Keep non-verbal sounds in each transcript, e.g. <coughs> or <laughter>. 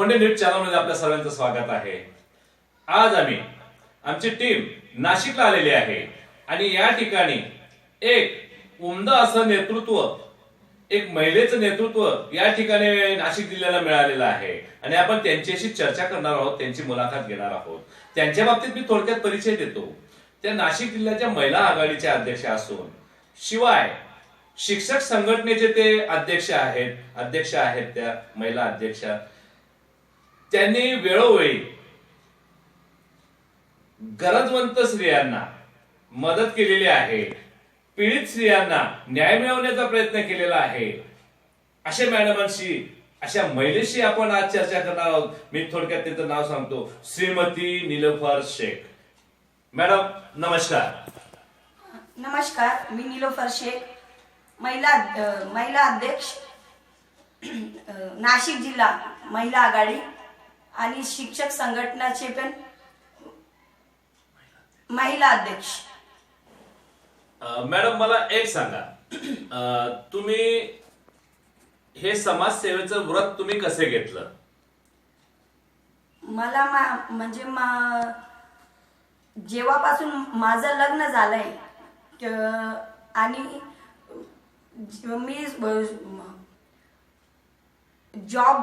Khonde news चॅनलमध्ये आपल्या सर्वांचं स्वागत आहे. आज आम्ही आमची टीम नाशिकला आलेली आहे आणि या ठिकाणी एक उमदा असं नेतृत्व एक महिलेचं नेतृत्व या ठिकाणी नाशिक जिल्ह्याला मिळालेलं आहे. आणि आपण त्यांच्याशी चर्चा करणार आहोत त्यांची मुलाखत घेणार आहोत. त्यांच्या बाबतीत मी थोडक्यात परिचय देतो. त्या नाशिक जिल्ह्याच्या महिला आघाडीच्या अध्यक्ष असून शिवाय शिक्षक संघटनेचे ते अध्यक्ष आहेत अध्यक्ष आहेत त्या महिला अध्यक्षा. त्यांनी वेळोवेळी गरजवंत स्त्रियांना मदत केलेली आहे. पीडित स्त्रियांना न्याय मिळवण्याचा प्रयत्न केलेला आहे. अशा मॅडमांशी अशा महिलेशी आपण आज चर्चा करणार आहोत. मी थोडक्यात त्यांचं नाव सांगतो. श्रीमती निलोफर शेख. मॅडम नमस्कार. नमस्कार मी निलोफर शेख. महिला महिला अध्यक्ष नाशिक जिल्हा महिला आघाडी. आणि शिक्षक संघटनाचे पण महिला अध्यक्ष. मॅडम मला एक सांगा. तुम्ही हे समाजसेवेचं व्रत तुम्ही कसे घेतलं? मला मा म्हणजे मा जेव्हापासून माझं लग्न झालंय आणि मी जॉब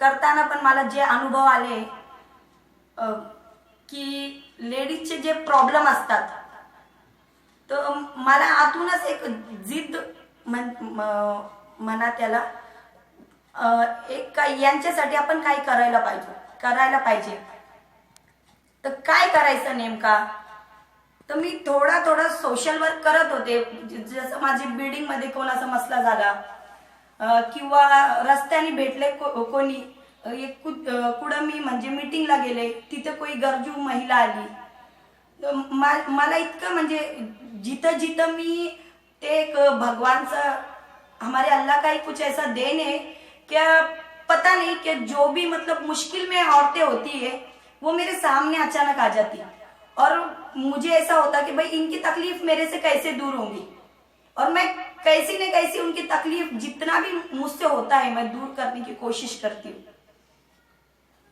करताना पण मला जे अनुभव आले की लेडीजचे जे प्रॉब्लेम असतात तर मला आतूनच एक जिद्द म्हण म- म्हणा त्याला एक काय यांच्यासाठी आपण काही करायला पाहिजे करायला पाहिजे. तर काय करायचं नेमका? तर मी थोडा थोडा सोशल वर्क करत होते. जसं माझी बिल्डिंगमध्ये कोणाचा मसला झाला किंवा रस्त्याने भेटले को- कोणी एक कु- कुठं मी म्हणजे मीटिंगला गेले तिथे कोणी गरजू महिला आली. तर मा- मला इतकं म्हणजे जिथं जिथं मी ते एक भगवानचा हमारे अल्लाह का ही कुछ ऐसा देन है क्या पता नहीं कि जो भी मतलब मुश्किल में औरतें होती है वो मेरे सामने अचानक आ जाती। और मुझे ऐसा होता कि भाई इनकी तकलीफ मेरे से कैसे दूर होंगी? और मैं कैसी न कैसी उनकी तकलीफ जितना भी मुझसे होता है मैं दूर करने की कोशिश करती हूँ।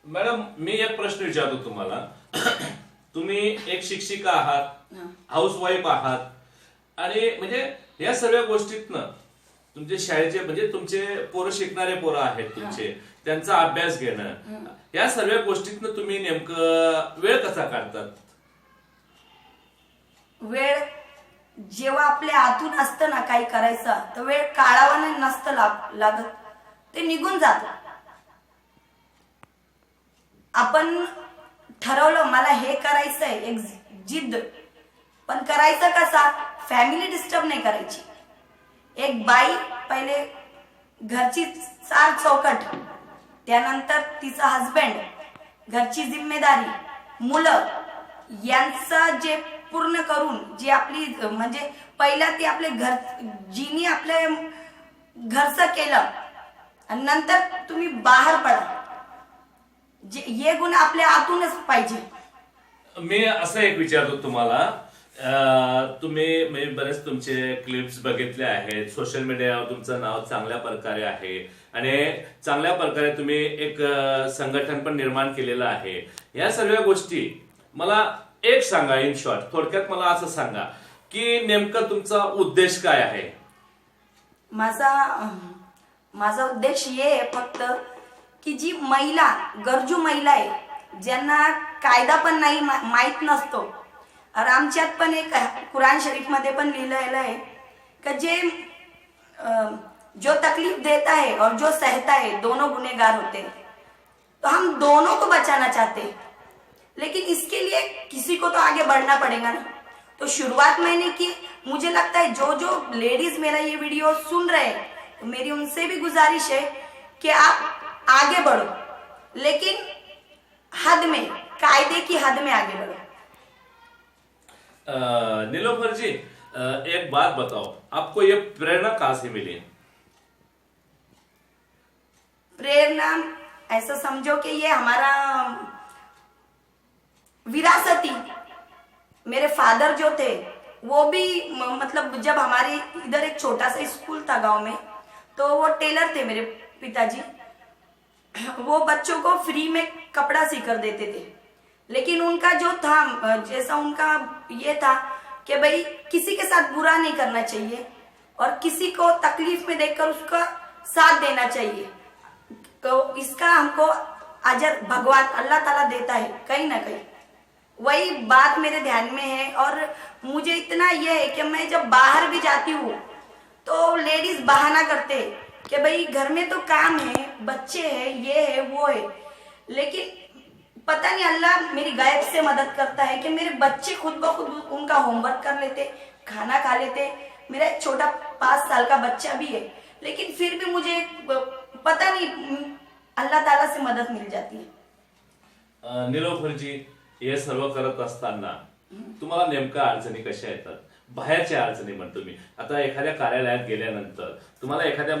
मॅडम मी एक प्रश्न विचारतो तुम्हाला. <coughs> तुम्ही एक शिक्षिका आहात. हाऊस वाईफ आहात आणि म्हणजे या सर्व गोष्टीतनं तुमचे शाळेचे म्हणजे तुमचे पोरं शिकणारे पोरं आहेत तुमचे त्यांचा अभ्यास घेणं या सर्व गोष्टीतनं तुम्ही नेमकं वेळ कसा काढतात? वेळ जेव्हा आपल्या आतून असतं ना काही करायचं तर वेळ काळावाने नसतं लागत. ते निघून जात. आपण ठरवलं मला हे करायचंय एक जिद्द. पण करायचं कसा? फॅमिली डिस्टर्ब नाही करायची. एक बाई पहिले घरची चार चौकट त्यानंतर तिचा हजबंड घरची जिम्मेदारी मुलं. यांचं जे पूर्ण करून जी आपली म्हणजे पहिला ती आपले घर जिनी आपल्या घरचं केलं आणि नंतर तुम्ही बाहेर पडा. जे हे गुण आपल्या आतूनच पाहिजे. मी असं एक विचारतो तुम्हाला तुम्ही मी बरेच तुमचे क्लिप्स बघितले आहेत सोशल मीडियावर तुमचं नाव चांगल्या प्रकारे आहे आणि चांगल्या प्रकारे तुम्ही एक संघटन पण निर्माण केलेलं आहे. या सर्व गोष्टी मला एक सांगा इन शॉर्ट थोडक्यात मला असं सांगा की नेमकं तुमचा उद्देश काय आहे? माझा माझा उद्देश हे आहे फक्त की जी महिला गरजू महिला आहे ज्यांना कायदा पण नाही मा- माहीत नसतो. और आमच्यात पण एक कुरान शरीफमध्ये पण लिहिलेलं आहे का जे अं, जो तकलीफ देता है और जो सहता है दोनों गुनेगार होते. हैं तो हम दोनों को बचाना चाहते. हैं लेकिन इसके लिए किसी को तो आगे बढ़ना पड़ेगा ना। तो शुरुआत मैंने की। मुझे लगता है जो जो लेडीज़ मेरा ये वीडियो सुन रहे हैं तो मेरी उनसे भी गुजारिश है कि आप आगे बढ़ो। लेकिन हद में कायदे की हद में आगे बढ़ो। नीलोफर जी अं, एक बात बताओ आपको ये प्रेरणा कहाँ से मिली? प्रेरणा ऐसा समझो कि ये हमारा विरासती। मेरे फादर जो थे, वो भी मतलब जब हमारे इधर एक छोटा सा स्कूल था गाँव में तो वो टेलर थे मेरे पिताजी। वो बच्चों को फ्री में कपड़ा सीकर देते थे। लेकिन उनका जो था जैसा उनका ये था कि भाई, किसी के साथ बुरा नहीं करना चाहिए और किसी को तकलीफ़ में देखकर उसका साथ देना चाहिए। तो इसका हमको अजर भगवान अल्लाह ताला देता है, कहीं ना कहीं। वही बात मेरे ध्यान में है और मुझे इतना यह है कि मैं जब बाहर भी जाती हूँ तो लेडीज़ बहाना करते हैं कि भाई घर में तो काम है बच्चे हैं ये है वो है। लेकिन पता नहीं अल्लाह मेरी गायब से मदद करता है कि मेरे बच्चे खुद ब खुद उनका होमवर्क कर लेते खाना खा लेते। मेरा एक छोटा पाँच साल का बच्चा भी है लेकिन फिर भी मुझे पता नहीं अल्लाह ताला से मदद मिल जाती है। अं, निलोफरजी हे सर्व करत असताना तुम्हाला नेमका अडचणी कशा येतात? बाहेरच्या अडचणी म्हणतो मी आता एखाद्या कार्यालयात गेल्यानंतर तुम्हाला एखाद्या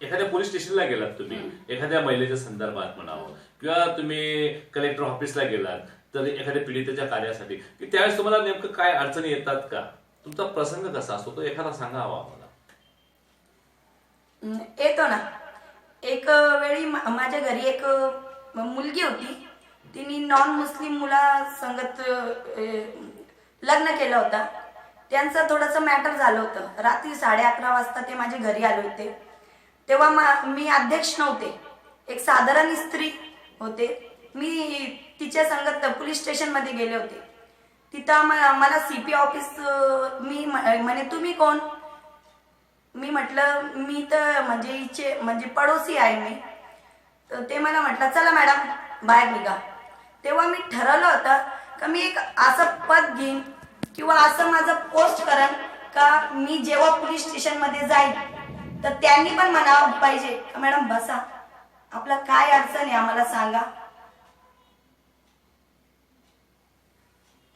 एखाद्या पोलीस स्टेशनला गेलात तुम्ही. एखाद्या महिलेच्या संदर्भात म्हणावं. किंवा तुम्ही कलेक्टर ऑफिसला गेलात तर एखाद्या पीडितेच्या कार्यासाठी. की त्यावेळेस तुम्हाला नेमकं काय अडचणी येतात का? तुमचा प्रसंग कसा असतो? तो एखादा सांगा हवा आम्हाला. येतो ना. एक वेळी माझ्या घरी एक मुलगी होती. तिने नॉन मुस्लिम मुला संगत लग्न केलं होतं. त्यांचं थोडंसं मॅटर झालं होतं. रात्री साडे अकरा वाजता ते माझ्या घरी आले होते. तेव्हा मा- मी अध्यक्ष नव्हते. एक साधारण स्त्री होते. मी तिच्या संगत पोलीस स्टेशनमध्ये गेले होते. तिथं म- मला सीपी ऑफिस मी म्हणे तुम्ही कोण? मी म्हटलं मी तर म्हणजे इचे म्हणजे पडोसी आहे मी. तर ते मला म्हटलं चला मॅडम बाहेर निघा. तेव्हा मी ठरवलं होतं का मी एक असं पद घेईन किंवा असं माझं पोस्ट करेन का मी जेव्हा पोलीस स्टेशनमध्ये जाईन तर त्यांनी पण म्हणावं पाहिजे का मॅडम बसा. आपलं काय अडचण आहे आम्हाला सांगा.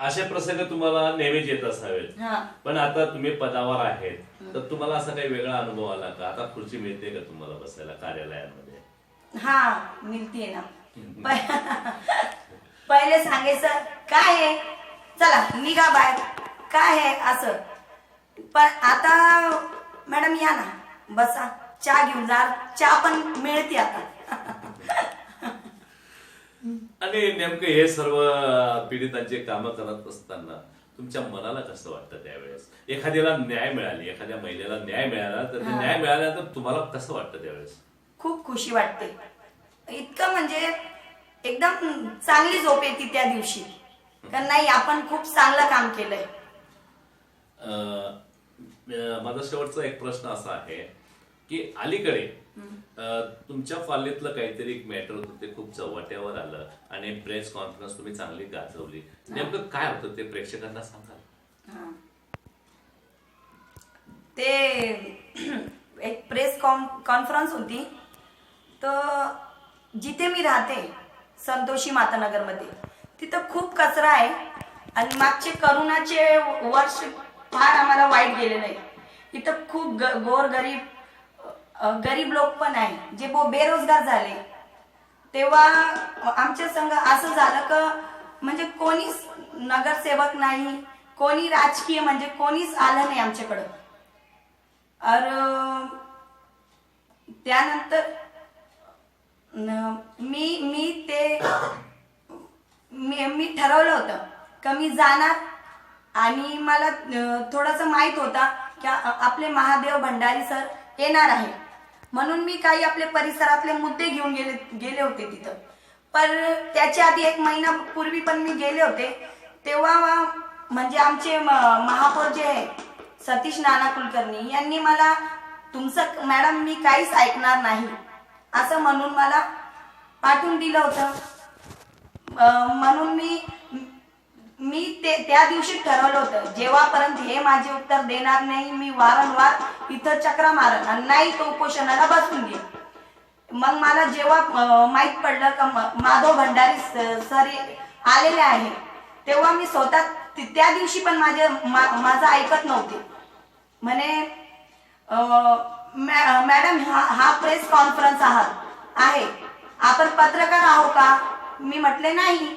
असे प्रसंग तुम्हाला नेहमीच येत असावेत. हा. पण आता तुम्ही पदावर आहेत तर तुम्हाला असा काही वेगळा अनुभव आला का? आता खुर्ची मिळते का तुम्हाला बसायला कार्यालयामध्ये? हा मिळते ना. <laughs> पहिले सांगायचं काय आहे? चला निघा बाहेर. काय आहे? असं. पण आता मॅडम या ना. बसा. चहा घेऊन जा. चहा पण मिळते आता. आणि नेमकं हे सर्व पीडितांचे कामं करत असताना तुमच्या मनाला कसं वाटतं त्यावेळेस? एखाद्याला न्याय मिळाली एखाद्या महिलेला न्याय मिळाला तर. न्याय मिळाल्यानंतर तुम्हाला कसं वाटतं त्यावेळेस? खूप खुशी वाटते. इतकं म्हणजे एकदम चांगली झोप येते त्या दिवशी. का नाही आपण खूप चांगलं काम केलंय. अं, अं, माझा शेवटचा एक प्रश्न असा आहे की अलीकडे अं, तुमच्या कॉलनीतलं काहीतरी एक मॅटर होतं ते खूप चव्हाट्यावर आलं आणि प्रेस कॉन्फरन्स तुम्ही चांगली गाजवली. नेमकं काय होतं ते प्रेक्षकांना सांगाल? हा. ते एक प्रेस कॉन कॉन्फरन्स होती. तर जिथे मी राहते संतोषी मातानगरमध्ये. तिथं खूप कचरा आहे आणि मागचे करोनाचे वर्ष फार आम्हाला वाईट गेलेलं आहे. इथं खूप ग गोर गरीब गरीब लोक पण आहे जे बो बेरोजगार झाले. तेव्हा आमच्या संघ असं झालं का म्हणजे कोणीच नगरसेवक नाही कोणी राजकीय म्हणजे कोणीच आलं नाही आमच्याकडं. और त्यानंतर मी मी मी मी ठरवलं होतं का मी जाणार. आणि मला थोडंसं माहीत होता की आपले महादेव भंडारी सर येणार आहे म्हणून मी काही आपले परिसरातले मुद्दे घेऊन गेले गेले होते तिथं. पण त्याच्या आधी एक महिना पूर्वी पण मी गेले होते. तेव्हा म्हणजे आमचे म- महापौर जे आहे सतीश नाना कुलकर्णी यांनी मला तुमचं मॅडम मी काहीच ऐकणार नाही. असं म्हणून मला पाठवून दिलं होतं. म्हणून मी मी ते त्या दिवशी ठरवलं होतं. जेव्हापर्यंत हे माझे उत्तर देणार नाही मी वारंवार इथं चक्रा मारन. आणि नाही तो उपोषणाला बसून घे. मग मला जेव्हा माहीत पडलं का म- माधव भंडारी स- सर आलेले आहे तेव्हा मी स्वतः ति- त्या दिवशी पण माझे मा- माझं ऐकत नव्हते. म्हणे मॅ- मॅडम हा हा प्रेस कॉन्फरन्स आहात आहे. आपण पत्रकार आहो का? मी म्हटले नाही.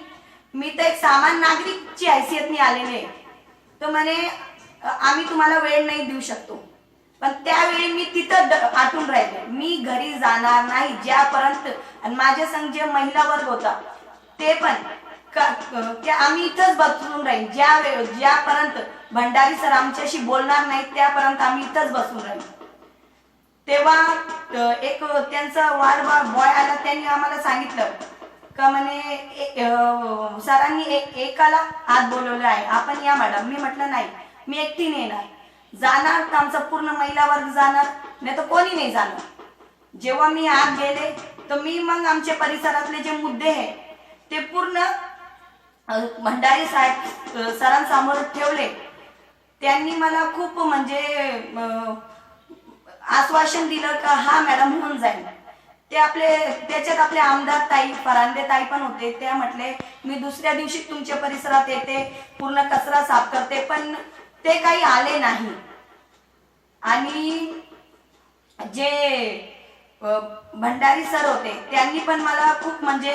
मी तर एक सामान्य नागरिकची हैसियतनी आलेले आहे. तर म्हणे आम्ही तुम्हाला वेळ नाही देऊ शकतो. पण त्यावेळी मी तिथं आटून राहिले. मी घरी जाणार नाही ज्यापर्यंत आणि माझ्या संग जे महिला वर्ग होता ते पण आम्ही इथंच बसून राहील. ज्या वेळ ज्यापर्यंत भंडारी सर आमच्याशी बोलणार नाही त्यापर्यंत आम्ही इथंच बसून राहील. तेव्हा एक त्यांचा वार्ड बॉय आला त्यांनी आम्हाला सांगितलं का म्हणे ए- सरांनी एक एकाला आत बोलवलं आहे. आपण या मॅडम. मी म्हटलं नाही मी एकटीने येणार. जाणार तर आमचा पूर्ण महिला वर्ग जाणार नाही तर कोणी नाही जाणार. जेव्हा मी आत गेले तर मी मग आमच्या परिसरातले जे मुद्दे आहे ते पूर्ण भंडारी साहेब सरांसमोर ठेवले. त्यांनी मला खूप म्हणजे आश्वासन दिलं का हा मॅडम होऊन जाईल. ते आपले त्याच्यात आपले आमदार ताई फरांदे ताई पण होते. त्या म्हटले मी दुसऱ्या दिवशी तुमच्या परिसरात येते. पूर्ण कचरा साफ करते. पण ते काही आले नाही. आणि जे भंडारी सर होते त्यांनी पण मला खूप म्हणजे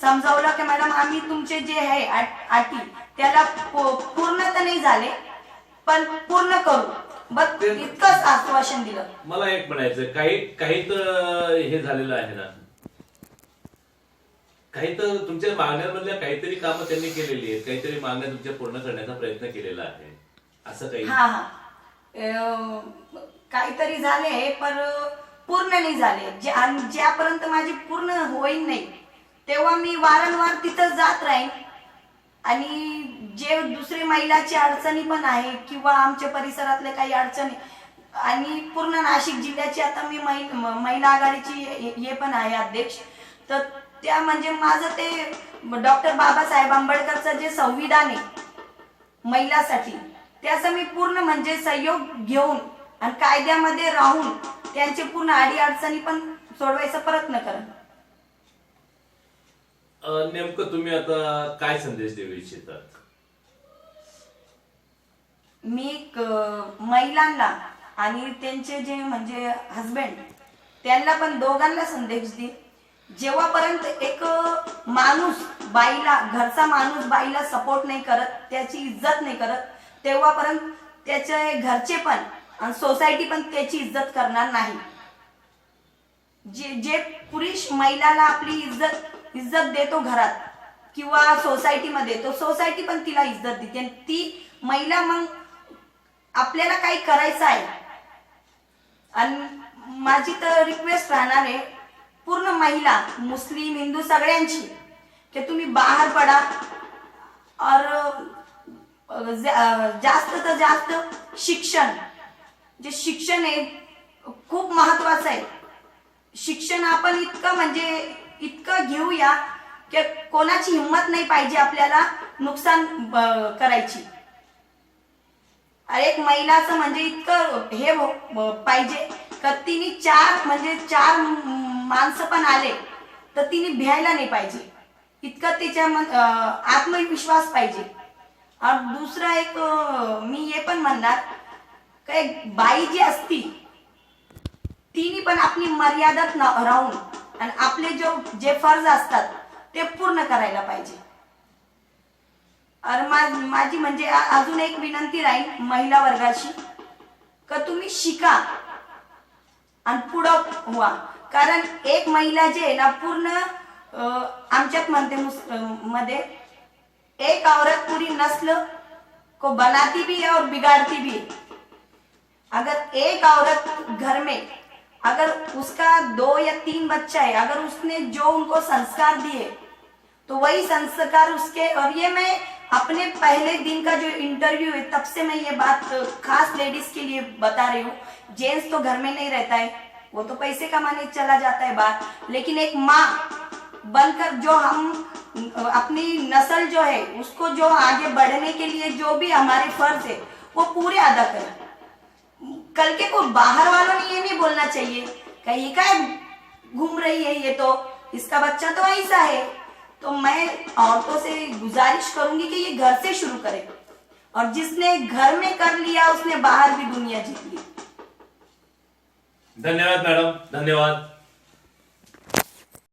समजावलं की मॅडम आम्ही तुमचे जे आहे अटी त्याला पूर्ण तर नाही झाले पण पूर्ण करू. बस इतकंच आश्वासन दिलं. मला एक म्हणायचं काही काही तर हे झालेलं आहे ना. काही तर तुमच्या मागण्यांमधल्या काहीतरी कामं त्यांनी केलेली आहेत. काहीतरी मागण्या तुमच्या पूर्ण करण्याचा प्रयत्न केलेला आहे. असं काही? हा हा. अं, काहीतरी झाले पण पूर्ण नाही झाले. जे- आणि ज्यापर्यंत माझी पूर्ण होईल नाही तेव्हा मी वारंवार तिथं जात राहीन. आणि जे दुसरे महिलाची अडचणी पण आहे किंवा आमच्या परिसरातले काही अडचणी आणि पूर्ण नाशिक जिल्ह्याची आता मी महिला आघाडीची हे पण आहे अध्यक्ष. तर त्या म्हणजे माझं ते डॉक्टर बाबासाहेब आंबेडकरचं जे संविधान आहे महिलासाठी त्याचा मी पूर्ण म्हणजे सहयोग घेऊन आणि कायद्यामध्ये राहून त्यांचे पूर्ण अडी अडचणी पण सोडवायचा प्रयत्न करेन नेमकं तुम्ही आता काय संदेश देऊ इच्छितात? मी महिलांना आणि त्यांचे जे म्हणजे हस्बंड त्यांना पण दोघांना संदेश दे जेव्हापर्यंत एक माणूस बाईला घरचा माणूस बाईला सपोर्ट नाही करत त्याची इज्जत नाही करत तेव्हापर्यंत त्याचे घरचे पण आणि सोसायटी पण त्याची इज्जत करणार नाही. जे जे पुरुष महिलाला आपली इज्जत इज्जत देतो घरात. किंवा सोसायटीमध्ये तो सोसायटी पण तिला इज्जत देते. ती महिला मग आपल्याला काही करायचं आहे. आणि माझी तर रिक्वेस्ट राहणार आहे पूर्ण महिला मुस्लिम हिंदू सगळ्यांची की तुम्ही बाहेर पडा. और जास्त तर जास्त शिक्षण. जे शिक्षण आहे खूप महत्वाचं आहे. शिक्षण आपण इतकं म्हणजे इतकं घेऊया की कोणाची हिंमत नाही पाहिजे आपल्याला नुकसान करायची. एक महिलाचं म्हणजे इतकं हे हो, पाहिजे. का तिने चार म्हणजे चार माणसं पण आले तर तिने भ्यायला नाही पाहिजे. इतकं तिच्या मन- आत्मविश्वास पाहिजे. दुसरा एक मी हे पण म्हणणार का एक बाई जी असती तिने पण आपली मर्यादात राहून आणि आपले जो जे फर्ज असतात ते पूर्ण करायला पाहिजे. अरे माझी म्हणजे अजून एक विनंती राहील महिला वर्गाशी का तुम्ही शिका आणि पुढं व्हा. कारण एक महिला जे आहे ना पूर्ण आमच्यात म्हणते मध्ये एक औरत पूरी नस्ल को बनाती भी है और बिगाड़ती भी है. अगर एक औरत घर में अगर उसका दो या तीन बच्चा है, अगर उसने जो उनको संस्कार दिए तो वही संस्कार उसके, और ये मैं अपने पहले दिन का जो इंटरव्यू है, तब से मैं ये बात खास लेडीज़ के लिए बता रही हूँ। जेंट्स तो घर में नहीं रहता है, वो तो पैसे कमाने चला जाता है बाहर। लेकिन एक माँ बनकर जो हम, अपनी नस्ल जो है, उसको जो आगे बढ़ने के लिए जो भी हमारे फ़र्ज़ है, वो पूरे अदा करें। कल के को बाहर वालों ने ये नहीं बोलना चाहिए। कहीं का घूम रही है ये तो। इसका बच्चा तो ऐसा है। तो मैं औरतों से गुजारिश करूँगी कि ये घर से शुरू करें। और जिसने घर में कर लिया, उसने बाहर भी दुनिया जीत ली। धन्यवाद मैडम, धन्यवाद।